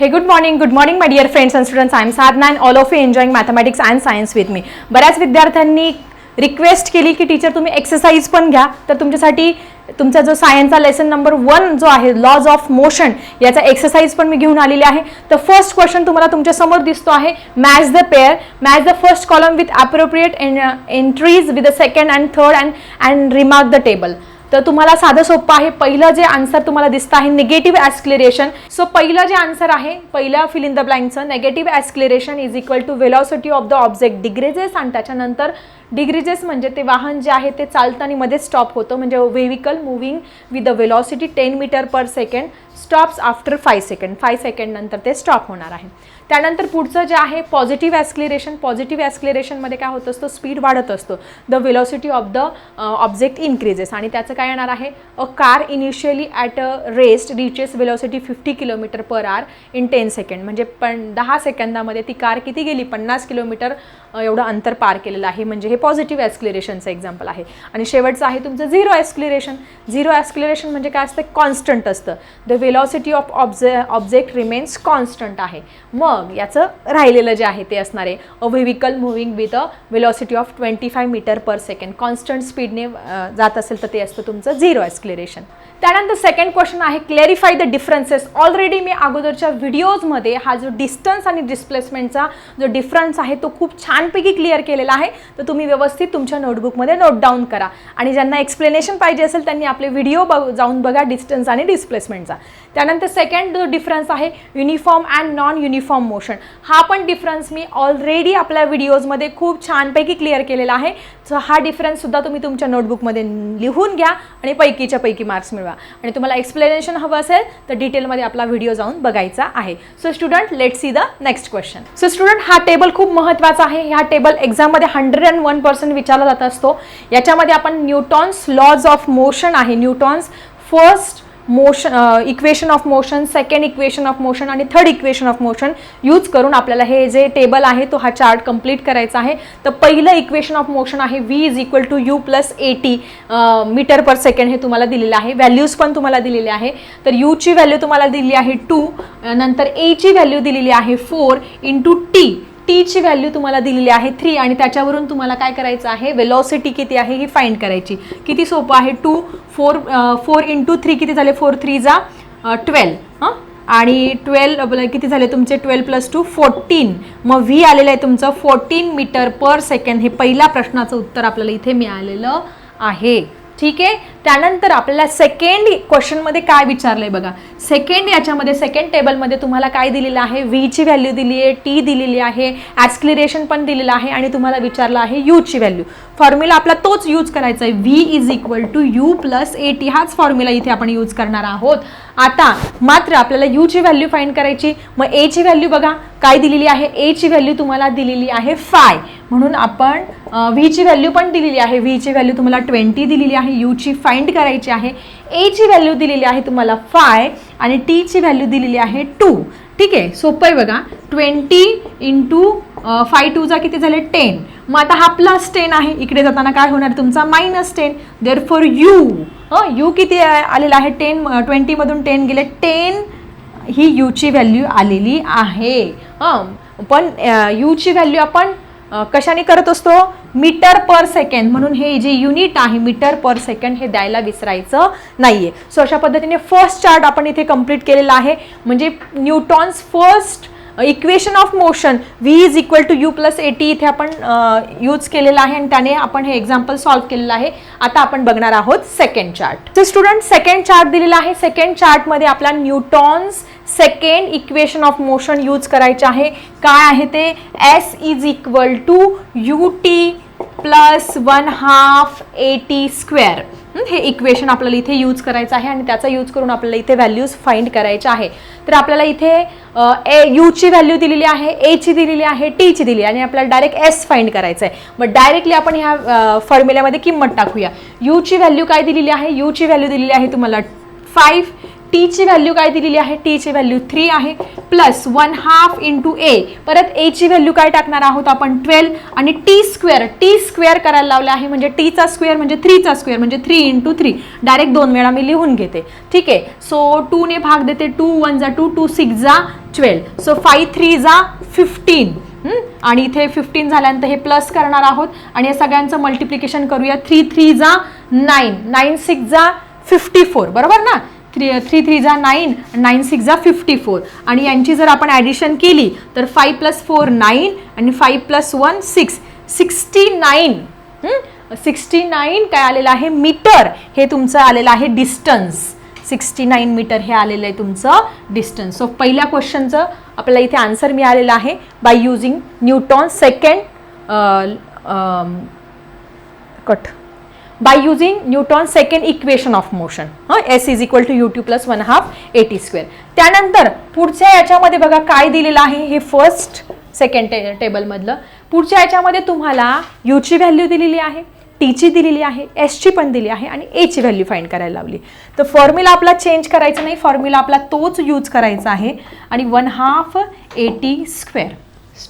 Hey good morning good morning my dear friends and students I am Sadhna and all of you enjoying mathematics and science with me बऱ्याच विद्यार्थ्यांनी request केली की teacher तुम्ही exercise पण घ्या. तर तुमच्यासाठी तुमचा जो सायन्सचा लेसन नंबर वन जो आहे लॉज ऑफ मोशन याचा एक्सरसाइज पण मी घेऊन आलेली आहे. तर फर्स्ट क्वेश्चन तुम्हाला तुमच्यासमोर दिसतो आहे match the pair match the first column with appropriate entries with the second and third and and remark the table तर तुम्हाला साधं सोपं आहे. पहिलं जे आन्सर तुम्हाला दिसतं आहे निगेटिव्ह ॲस्क्लेरेशन सो पहिलं जे आन्सर आहे पहिल्या fill in the ब्लँकचं negative acceleration is equal to velocity of the object decreases आणि त्याच्यानंतर डिग्रेजेस म्हणजे ते वाहन जे आहे ते चालताना मध्ये स्टॉप होतं. म्हणजे vehicle moving with the velocity ten metre per second stops after five second five second नंतर ते स्टॉप होणार आहे. त्यानंतर पुढचं जे आहे पॉझिटिव्ह ॲस्क्लिरेशन पॉझिटिव्ह ॲस्क्लिरेशनमध्ये काय होत असतो? स्पीड वाढत असतो. The velocity of the object increases आणि त्याचं काय येणार आहे? A car initially at a rest reaches velocity fifty kilometre per hour in ten second म्हणजे पण दहा सेकंदामध्ये ती कार किती गेली? पन्नास किलोमीटर एवढं अंतर पार केलेलं आहे. म्हणजे हे पॉझिटिव्ह ॲस्क्लिरेशनचं एक्झाम्पल आहे. आणि शेवटचं आहे तुमचं झिरो ॲस्क्लिरेशन झिरो ॲस्क्लिरेशन म्हणजे काय असतं? कॉन्स्टंट असतं. The velocity of ऑब्जे object remains constant आहे. मग याचं राहिलेलं जे आहे ते असणार आहे a vehicle moving with a velocity of twenty five metre per second constant स्पीडने जात असेल तर ते असतं तुमचं झिरो ॲस्क्लेरेशन त्यानंतर सेकंड क्वेश्चन आहे क्लॅरिफाय द डिफरन्सेस ऑलरेडी मी अगोदरच्या व्हिडिओजमध्ये हा जो डिस्टन्स आणि डिस्प्लेसमेंटचा जो डिफरन्स आहे तो खूप छानपैकी क्लिअर केलेला आहे. तर तुम्ही व्यवस्थित तुमच्या नोटबुकमध्ये नोट डाऊन करा. आणि ज्यांना एक्सप्लेनेशन पाहिजे असेल त्यांनी आपले व्हिडिओ बघ जाऊन बघा डिस्टन्स आणि डिस्प्लेसमेंटचा त्यानंतर सेकंड जो डिफरन्स आहे uniform and non uniform motion हा पण डिफरन्स मी ऑलरेडी आपल्या व्हिडिओजमध्ये खूप छानपैकी क्लिअर केलेला आहे. सो हा डिफरन्ससुद्धा तुम्ही तुमच्या नोटबुकमध्ये लिहून घ्या आणि पैकीच्या पैकी मार्क्स मिळवा. आणि तुम्हाला एक्सप्लेनेशन हवं असेल तर डिटेलमध्ये आपला व्हिडिओ जाऊन बघायचा आहे. So student let see the next question so student हा टेबल खूप महत्त्वाचा आहे. ह्या टेबल एक्झाममध्ये हंड्रेड अँड वन पर्सेंट विचारला जात असतो. याच्यामध्ये आपण न्यूटॉन्स लॉज ऑफ मोशन आहे. Newton's first motion equation of motion second equation of motion आणि third equation of motion use करून आपल्याला हे जे टेबल आहे तो हा चार्ट कंप्लीट करायचा आहे. तर पहिलं इक्वेशन ऑफ मोशन आहे V is equal to U plus A T metre per second हे तुम्हाला दिलेलं आहे. व्हॅल्यूज पण तुम्हाला दिलेले आहे. तर यूची व्हॅल्यू तुम्हाला दिली आहे टू नंतर एची व्हॅल्यू दिलेली आहे फोर इंटू टी टीची व्हॅल्यू तुम्हाला दिलेली आहे थ्री आणि त्याच्यावरून तुम्हाला काय करायचं आहे? वेलॉसिटी किती आहे ही फाईंड करायची. किती सोपं आहे? Two four four into three किती झाले? फोर थ्री जा ट्वेल्व हां? आणि ट्वेल्व किती झाले तुमचे? ट्वेल्व प्लस टू फोर्टीन मग व्ही आलेलं आहे तुमचं फोर्टीन मीटर पर सेकंड हे पहिल्या प्रश्नाचं उत्तर आपल्याला इथे मिळालेलं आहे. ठीक आहे? त्यानंतर आपल्याला सेकंड क्वेश्चनमध्ये काय विचारलं आहे बघा. सेकंड याच्यामध्ये सेकंड टेबलमध्ये तुम्हाला काय दिलेलं आहे? व्हीची व्हॅल्यू दिली आहे टी दिलेली आहे ॲस्क्लिरेशन पण दिलेलं आहे आणि तुम्हाला विचारलं आहे यूची व्हॅल्यू फॉर्म्युला आपला तोच यूज करायचा आहे. V is equal to U plus A T हाच फॉर्म्युला इथे आपण यूज करणार आहोत. आता मात्र आपल्याला यूची व्हॅल्यू फाईंड करायची. मग एची व्हॅल्यू बघा. काय दिलेली आहे? एची व्हॅल्यू तुम्हाला दिलेली आहे फाय म्हणून आपण व्हीची व्हॅल्यू पण दिलेली आहे. व्हीची व्हॅल्यू तुम्हाला ट्वेंटी दिलेली आहे. यूची फाइंड करायची आहे. एची व्हॅल्यू दिलेली आहे तुम्हाला फाय आणि टीची व्हॅल्यू दिलेली आहे टू ठीक आहे? सोपं आहे बघा. ट्वेंटी इंटू फाय टूचा किती झाले? टेन मग आता हा प्लस टेन आहे. इकडे जाताना काय होणार? तुमचा minus ten there for you हं यू किती आलेला आहे? टेन ट्वेंटीमधून टेन गेले. टेन ही यूची व्हॅल्यू आलेली आहे. हं पण यूची व्हॅल्यू आपण कशाने करत असतो? मीटर पर सेकंड म्हणून हे जे युनिट आहे मीटर पर सेकंड हे द्यायला विसरायचं नाही आहे सो अशा पद्धतीने फर्स्ट चार्ट आपण इथे कंप्लीट केलेला आहे. म्हणजे Newton's first equation of motion V is equal to U plus A T इथे आपण यूज केलेला आहे आणि त्याने आपण हे एक्झाम्पल सॉल्व्ह केलेलं आहे. आता आपण बघणार आहोत सेकंड चार्ट तर स्टुडंट सेकंड चार्ट दिलेला आहे. सेकंड चार्टमध्ये आपला Newton's second equation of motion use करायचे आहे. काय आहे ते? S is equal to U T plus one half A T square हे इक्वेशन आपल्याला इथे यूज करायचं आहे आणि त्याचा यूज करून आपल्याला इथे व्हॅल्यूज फाइंड करायच्या आहे. तर आपल्याला इथे ए यूची व्हॅल्यू दिलेली आहे एची दिलेली आहे टीची दिली आणि आपल्याला डायरेक्ट एस फाइंड करायचं आहे. मग डायरेक्टली आपण ह्या फॉर्म्युल्यामध्ये किंमत टाकूया. यूची व्हॅल्यू काय दिलेली आहे? यूची व्हॅल्यू दिलेली आहे तुम्हाला फाईव्ह टीची व्हॅल्यू काय दिलेली आहे? टीची व्हॅल्यू थ्री आहे. Plus one half into A परत एची व्हॅल्यू काय टाकणार आहोत आपण? ट्वेल्व आणि टी स्क्वेअर टी स्क्वेअर करायला लावलं आहे म्हणजे टीचा स्क्वेअर म्हणजे थ्रीचा स्क्वेअर म्हणजे थ्री इंटू थ्री डायरेक्ट दोन वेळा मी लिहून घेते. ठीक आहे? सो टूने भाग देते. टू वन जा. टू टू सिक्स जा. ट्वेल्व सो फाय थ्री जा. फिफ्टीन आणि इथे फिफ्टीन झाल्यानंतर हे प्लस करणार आहोत. आणि या सगळ्यांचं मल्टिप्लिकेशन करूया. थ्री थ्री जा. नाईन नाईन सिक्स जा. फिफ्टी फोर बरोबर ना? थ्री थ्री थ्री जा नाईन नाईन सिक्स जा फिफ्टी फोर. आणि यांची जर आपण ॲडिशन केली तर फाईव्ह प्लस फोर नाईन आणि five plus one six sixty nine sixty nine काय आलेलं आहे? मीटर. हे तुमचं आलेलं आहे डिस्टन्स सिक्स्टी नाईन मीटर हे आलेलं आहे तुमचं डिस्टन्स सो पहिल्या क्वेश्चनचं आपल्याला इथे आन्सर मिळालेलं आहे by using Newton second cut by using Newton second equation of motion हां S is equal to U two plus one half A T square त्यानंतर पुढच्या याच्यामध्ये बघा काय दिलेलं आहे? हे फर्स्ट सेकंड टे टेबलमधलं पुढच्या याच्यामध्ये तुम्हाला यूची व्हॅल्यू दिलेली आहे टीची दिलेली आहे एसची पण दिली आहे आणि एची व्हॅल्यू फाईंड करायला लावली. तर फॉर्म्युला आपला चेंज करायचा नाही फॉर्म्युला आपला तोच यूज करायचा आहे आणि वन हाफ एटी स्क्वेअर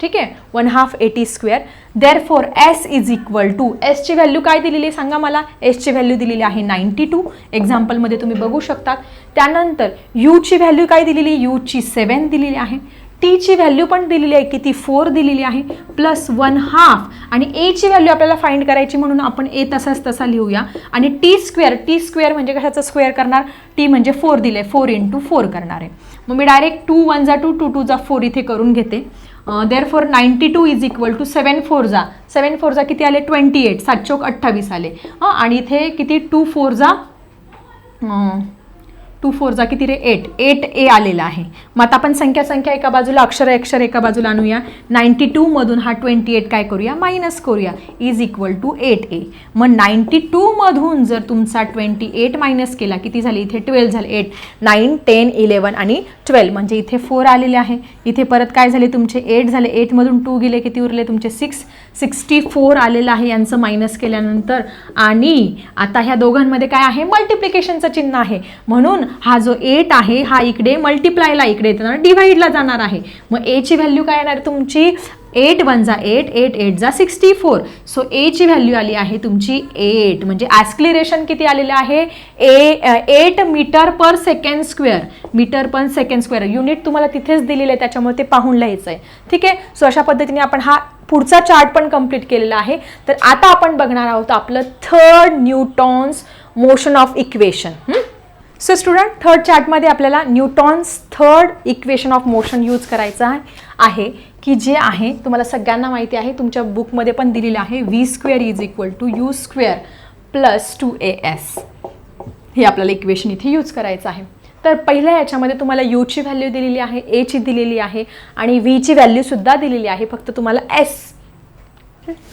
ठीक आहे. One half A T square therefore S is equal to एसची व्हॅल्यू काय दिलेली आहे सांगा मला? एसची व्हॅल्यू दिलेली आहे नाईन्टी टू एक्झाम्पलमध्ये तुम्ही बघू शकता त्यानंतर यूची व्हॅल्यू काय दिलेली यूची सेवन दिलेली आहे. टीची व्हॅल्यू पण दिलेली आहे किती फोर दिलेली आहे प्लस वन हाफ आणि एची व्हॅल्यू आपल्याला फाइंड करायची म्हणून आपण ए तसाच तसा लिहूया. आणि टी स्क्वेअर टी स्क्वेअर म्हणजे कशाचं स्क्वेअर करणार? टी म्हणजे फोर दिले फोर इंटू फोर करणार आहे. मग मी डायरेक्ट टू वन जा टू टू टू जा फोर इथे करून घेते. Therefore ninety two is equal to seven four जा. सेवन फोर जा किती आले? ट्वेंटी एट सात चौक अठ्ठावीस आले. हां आणि इथे किती? टू फोर जा. टू फोरचा किती रे? एट. एट ए आलेला आहे. मग आता आपण संख्या संख्या एका बाजूला अक्षर अक्षर एका बाजूला आणूया. नाईन्टी टूमधून हा ट्वेंटी एट काय करूया? मायनस करूया. Is equal to eight A. मग नाईन्टी टूमधून जर तुमचा ट्वेंटी एट मायनस केला किती झाले? इथे ट्वेल्व झाले. एट नाईन टेन इलेवन आणि ट्वेल्व. म्हणजे इथे फोर आलेले आहे. इथे परत काय झाले? तुमचे एट झाले. एटमधून टू गेले किती उरले? तुमचे सिक्स. सिक्स्टी फोर आलेलं आहे यांचं मायनस केल्यानंतर. आणि आता ह्या दोघांमध्ये काय आहे? मल्टिप्लिकेशनचं चिन्ह आहे. म्हणून हा जो एट आहे हा इकडे मल्टिप्लायला इकडे येताना डिवाईडला जाणार आहे. मग एची व्हॅल्यू काय येणार तुमची? एट वन जा एट एट एट जा सिक्स्टी फोर सो एची व्हॅल्यू आली आहे तुमची एट म्हणजे ॲस्क्लिरेशन किती आलेलं आहे? A eight metre per second square metre per second square unit तुम्हाला तिथेच दिलेलं आहे त्याच्यामुळे ते पाहून लिहायचं आहे. ठीक आहे? सो अशा पद्धतीने आपण हा पुढचा चार्ट पण कंप्लीट केलेला आहे. तर आता आपण बघणार आहोत आपलं third Newton's motion of equation so student third चार्टमध्ये आपल्याला Newton's third equation of motion use करायचं आहे. की जे आहे तुम्हाला सगळ्यांना माहिती आहे तुमच्या बुकमध्ये पण दिलेलं आहे. V square is equal to U square plus two A S हे आपल्याला इक्वेशन इथे यूज करायचं आहे. तर पहिल्या याच्यामध्ये तुम्हाला यूची व्हॅल्यू दिलेली आहे एची दिलेली आहे आणि व्हीची व्हॅल्यूसुद्धा दिलेली आहे. फक्त तुम्हाला एस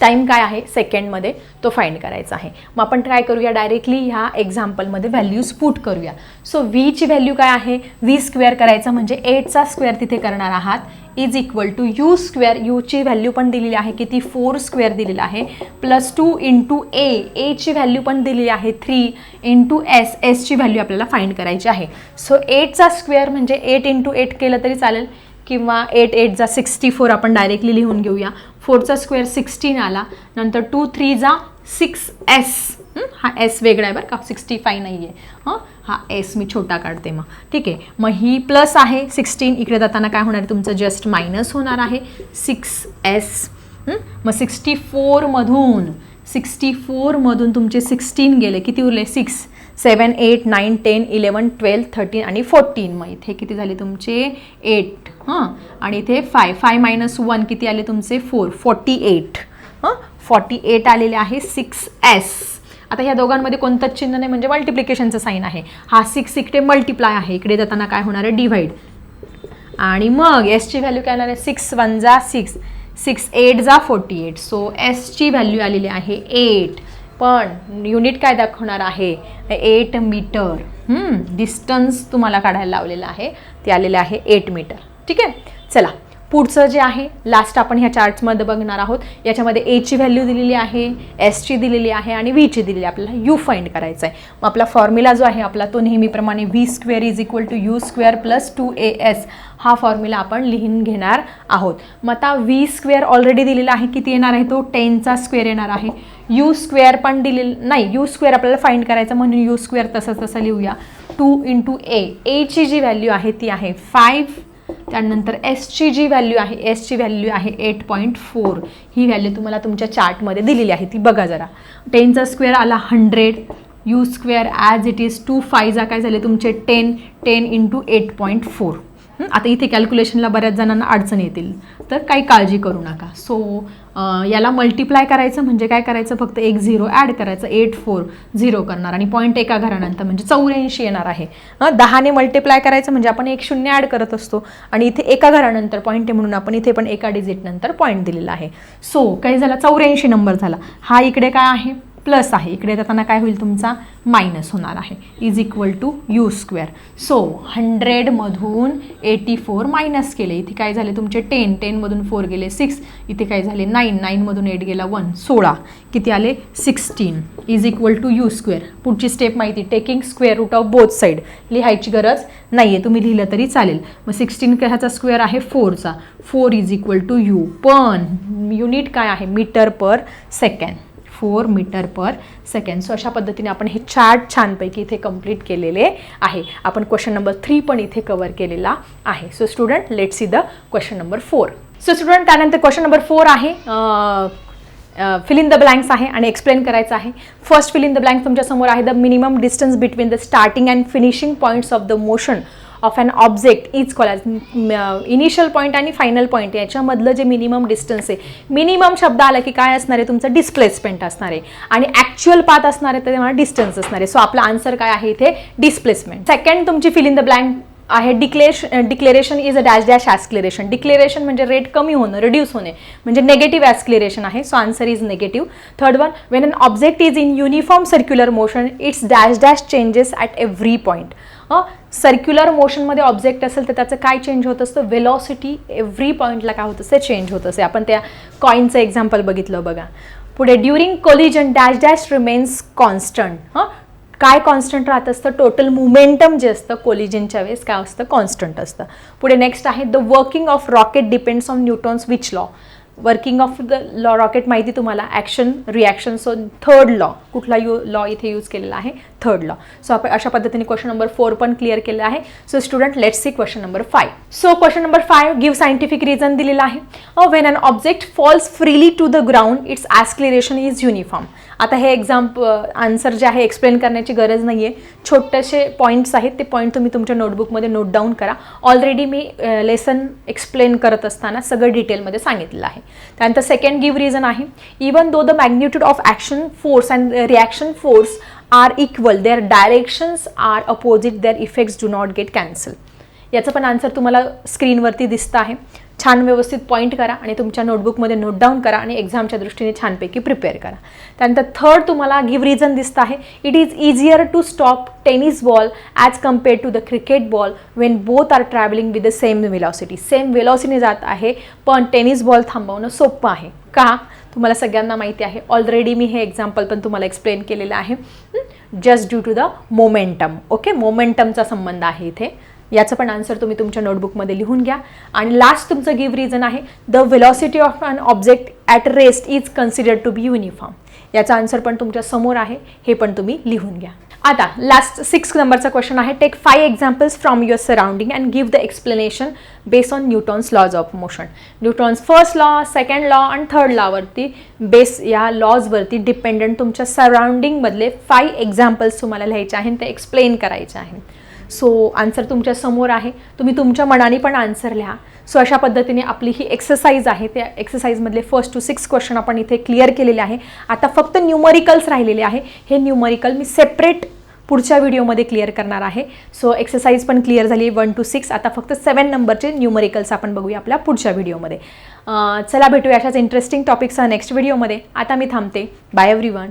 टाईम काय आहे? सेकंडमध्ये तो फाईंड करायचा आहे. मग आपण ट्राय करूया डायरेक्टली ह्या एक्झाम्पलमध्ये व्हॅल्यूज पुट करूया. सो व्हीची व्हॅल्यू काय आहे? व्ही स्क्वेअर करायचा म्हणजे एटचा स्क्वेअर तिथे करणार आहात. Is equal to U square यूची value पण दिलेली आहे. किती? फोर स्क्वेअर दिलेला आहे. प्लस टू इंटू ए एची व्हॅल्यू पण दिलेली आहे. थ्री इंटू एस एसची व्हॅल्यू आपल्याला फाईंड करायची आहे. सो एटचा स्क्वेअर म्हणजे एट इंटू एट केलं तरी चालेल. किंवा एट एटचा सिक्स्टी फोर आपण डायरेक्टली लिहून घेऊया. फोरचा स्क्वेअर सिक्स्टीन आला नंतर टू थ्री जा सिक्स एस. हा? एस वेगळा आहे बरं का सिक्स्टी फाय नाही आहे हां? हा एस मी छोटा काढते मग. ठीक आहे मग ही प्लस आहे सिक्स्टीन इकडे जाताना काय होणार आहे तुमचं जस्ट मायनस होणार आहे सिक्स एस. मग सिक्स्टी फोरमधून सिक्स्टी फोरमधून तुमचे सिक्स्टीन गेले किती उरले? Six. Seven eight nine ten eleven twelve thirteen आणि फोर्टीन. मग इथे किती झाले तुमचे? एट. हां? आणि इथे फाय फाय मायनस वन किती आले तुमचे? Four forty eight. हां? फॉर्टी एट आलेले आहे सिक्स एस. आता ह्या दोघांमध्ये कोणतंच चिन्ह नाही म्हणजे मल्टिप्लिकेशनचं साईन आहे. हा सिक्स इकडे मल्टिप्लाय आहे. इकडे जाताना काय होणार आहे? डिव्हाइड आणि मग एसची व्हॅल्यू काय येणार आहे? सिक्स वन जा सिक्स. सिक्स एट जा फोर्टी एट. सो एसची व्हॅल्यू आलेली आहे एट. पण युनिट काय दाखवणार आहे? एट मीटर डिस्टन्स तुम्हाला काढायला लावलेलं आहे. ते आलेलं आहे एट मीटर ठीक आहे? चला. पुढचं जे आहे लास्ट आपण ह्या चार्ट्समध्ये बघणार आहोत. याच्यामध्ये एची व्हॅल्यू दिलेली आहे एसची दिलेली आहे आणि व्हीची दिलेली आहे. आपल्याला यू फाइंड करायचा आहे मग आपला फॉर्म्युला जो आहे आपला तो नेहमीप्रमाणे V square is equal to U square plus two A S हा फॉर्म्युला आपण लिहून घेणार आहोत. मग आता व्ही स्क्वेअर ऑलरेडी दिलेला आहे किती येणार आहे तो? टेनचा स्क्वेअर येणार आहे. यू स्क्वेअर पण दिलेलं नाही यू स्क्वेअर आपल्याला फाइंड करायचं म्हणून यू स्क्वेअर तसं तसं लिहूया. टू इंटू ए एची जी व्हॅल्यू आहे ती आहे फाईव्ह त्यानंतर एसची जी व्हॅल्यू आहे एसची व्हॅल्यू आहे एट पॉईंट फोर ही व्हॅल्यू तुम्हाला तुमच्या चार्टमध्ये दिलेली आहे ती बघा जरा. टेनचा स्क्वेअर आला hundred U square as it is two फायजा काय झाले तुमचे? Ten ten into eight point four आता इथे कॅल्क्युलेशनला बऱ्याच जणांना अडचण येतील. तर काही काळजी करू नका. सो याला मल्टिप्लाय करायचं म्हणजे काय करायचं? फक्त एक झिरो ॲड करायचं. एट फोर झिरो करणार. आणि पॉईंट एका घरानंतर म्हणजे चौऱ्याऐंशी येणार आहे. हं, दहाने मल्टिप्लाय करायचं म्हणजे आपण एक शून्य ॲड करत असतो. आणि इथे एका घरानंतर पॉईंट आहे म्हणून आपण इथे पण एका डिजिटनंतर पॉईंट दिलेला आहे. सो काही झाला? चौऱ्याऐंशी नंबर झाला. हा इकडे काय आहे? प्लस आहे. इकडे जाताना काय होईल तुमचा? मायनस होणार आहे. Is equal to U square. So हंड्रेडमधून eighty four minus केले. इथे काय झाले तुमचे? टेन टेनमधून फोर गेले सिक्स इथे काय झाले? नाईन नाईनमधून एट गेला वन सोळा. किती आले? Sixteen is equal to U square पुढची स्टेप माहिती taking square root of both side लिहायची गरज नाही आहे तुम्ही लिहिलं तरी चालेल. मग सिक्स्टीन ह्याचा स्क्वेअर आहे फोरचा four is equal to U पण युनिट काय आहे? Metre per second four metre per second. So अशा पद्धतीने आपण हे चार्ट छानपैकी इथे कंप्लीट केलेले आहे. आपण क्वेश्चन नंबर थ्री पण इथे कवर केलेला आहे. So student let see the question number four so student त्यानंतर क्वेश्चन नंबर फोर आहे. फिल इन द ब्लँक्स आहे आणि एक्सप्लेन करायचं आहे. First fill in the blank तुमच्यासमोर आहे the minimum distance between the starting and finishing points of the motion of an object is call initial point आणि final point याच्यामधलं जे minimum distance आहे मिनिमम शब्द आला की काय असणार आहे? तुमचं डिस्प्लेसमेंट असणार आहे. आणि ॲक्च्युअल पाथ असणार आहे तेव्हा डिस्टन्स असणार आहे. सो आपला आन्सर काय आहे इथे? डिस्प्लेसमेंट सेकंड तुमची फिल इन द ब्लँक आहे. डिक्लेश deceleration is a dash dash acceleration deceleration म्हणजे रेट कमी होणं रिड्यूस होणे. म्हणजे नेगेटिव्ह ॲस्क्लेरेशन आहे. So answer is negative third one when an object is in uniform circular motion it's dash dash changes at every point circular मोशनमध्ये object असेल तर त्याचं काय चेंज होत असतं? वेलॉसिटी एव्हरी पॉईंटला काय होत असते? चेंज होत असते. आपण त्या कॉईनचं एक्झाम्पल बघितलं बघा. पुढे during collision dash dash remains constant हां? काय कॉन्स्टंट राहत असतं? टोटल मुमेंटम जे असतं कोलिजनच्या वेळेस काय असतं? कॉन्स्टंट असतं. पुढे नेक्स्ट आहे the working of rocket depends on Newton's which law working of the law rocket माहिती तुम्हाला? Action reaction so third law कुठला यू लॉ इथे यूज केलेला आहे? थर्ड लॉ सो आपण अशा पद्धतीने क्वेश्चन नंबर फोर पण क्लिअर केलं आहे. So student let's see question number five so question number five give scientific reason दिलेला आहे. When an object falls freely to the ground it's acceleration is uniform आता हे एक्झाम्प आन्सर जे आहे explain करण्याची गरज नाही आहे छोटेसे पॉईंट्स आहेत ते पॉईंट तुम्ही तुमच्या नोटबुकमध्ये नोट डाऊन करा. ऑलरेडी मी लेसन एक्सप्लेन करत असताना सगळं डिटेलमध्ये सांगितलेलं आहे. त्यानंतर सेकंड गिव्ह रिझन आहे. Even though the magnitude of action force and reaction force are equal their directions are opposite their effects do not get cancel याचं पण आन्सर तुम्हाला स्क्रीनवरती दिसतं आहे. छान व्यवस्थित पॉईंट करा आणि तुमच्या नोटबुकमध्ये नोट डाऊन करा आणि एक्झामच्या दृष्टीने छानपैकी प्रिपेअर करा. त्यानंतर थर्ड तुम्हाला गिव्ह रिझन दिसत आहे. It is easier to stop tennis ball as compare to the cricket ball when both are travelling with the same velocity same वेलॉसिटीने जात आहे पण टेनिस बॉल थांबवणं सोपं आहे. का? तुम्हाला सगळ्यांना माहिती आहे. ऑलरेडी मी हे एक्झाम्पल पण तुम्हाला एक्सप्लेन केलेलं आहे. Just due to the momentum okay मोमेंटमचा संबंध आहे इथे. याचं पण आन्सर तुम्ही तुमच्या नोटबुकमध्ये लिहून घ्या. आणि लास्ट तुमचं गिव्ह रिझन आहे the velocity of an object at rest is considered to be uniform याचा आन्सर पण तुमच्यासमोर आहे हे पण तुम्ही लिहून घ्या. आता लास्ट सिक्स नंबरचा क्वेश्चन आहे. Take five examples from your surrounding and give the explanation base on Newton's laws of motion Newton's first law second law आणि थर्ड लॉवरती बेस या लॉजवरती डिपेंडंट तुमच्या सराउंडिंगमधले फाय एक्झाम्पल्स तुम्हाला लिहायचे आहेत ते एक्सप्लेन करायचे आहेत. सो आन्सर तुमच्यासमोर आहे. तुम्ही तुमच्या मनाने पण आन्सर लिहा. सो अशा पद्धतीने आपली ही एक्सरसाइज आहे. त्या एक्सरसाइजमधले फर्स्ट टू सिक्स क्वेश्चन आपण इथे क्लिअर केलेले आहे. आता फक्त न्यूमरिकल्स राहिलेले आहे. हे न्यूमरिकल मी सेपरेट पुढच्या व्हिडिओमध्ये क्लिअर करणार आहे. सो एक्सरसाइज पण क्लिअर झाली वन टू सिक्स आता फक्त सेवन नंबरचे न्यूमरिकल्स आपण बघूया आपल्या पुढच्या व्हिडिओमध्ये चला भेटूया अशाच इंटरेस्टिंग टॉपिकसह नेक्स्ट व्हिडिओमध्ये आता मी थांबते. Bye every one